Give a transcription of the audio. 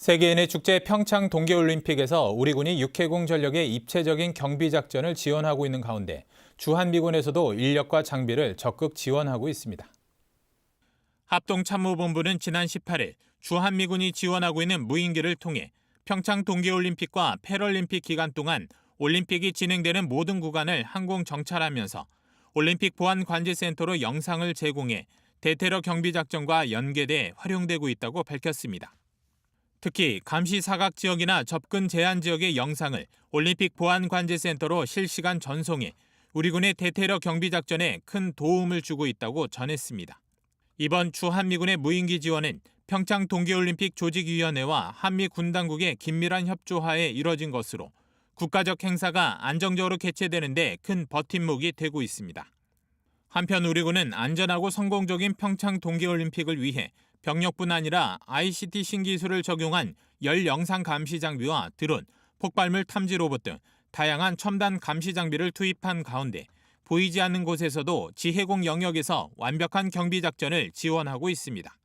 세계인의 축제 평창 동계올림픽에서 우리 군이 육해공 전력의 입체적인 경비 작전을 지원하고 있는 가운데 주한미군에서도 인력과 장비를 적극 지원하고 있습니다. 합동참모본부는 지난 18일 주한미군이 지원하고 있는 무인기를 통해 평창 동계올림픽과 패럴림픽 기간 동안 올림픽이 진행되는 모든 구간을 항공 정찰하면서 올림픽 보안관제센터로 영상을 제공해 대테러 경비 작전과 연계돼 활용되고 있다고 밝혔습니다. 특히 감시 사각 지역이나 접근 제한 지역의 영상을 올림픽 보안 관제센터로 실시간 전송해 우리 군의 대테러 경비 작전에 큰 도움을 주고 있다고 전했습니다. 이번 주 한미군의 무인기 지원은 평창 동계올림픽 조직위원회와 한미 군 당국의 긴밀한 협조하에 이뤄진 것으로 국가적 행사가 안정적으로 개최되는데 큰 버팀목이 되고 있습니다. 한편 우리 군은 안전하고 성공적인 평창 동계올림픽을 위해 병력뿐 아니라 ICT 신기술을 적용한 열 영상 감시 장비와 드론, 폭발물 탐지 로봇 등 다양한 첨단 감시 장비를 투입한 가운데 보이지 않는 곳에서도 지해공 영역에서 완벽한 경비 작전을 지원하고 있습니다.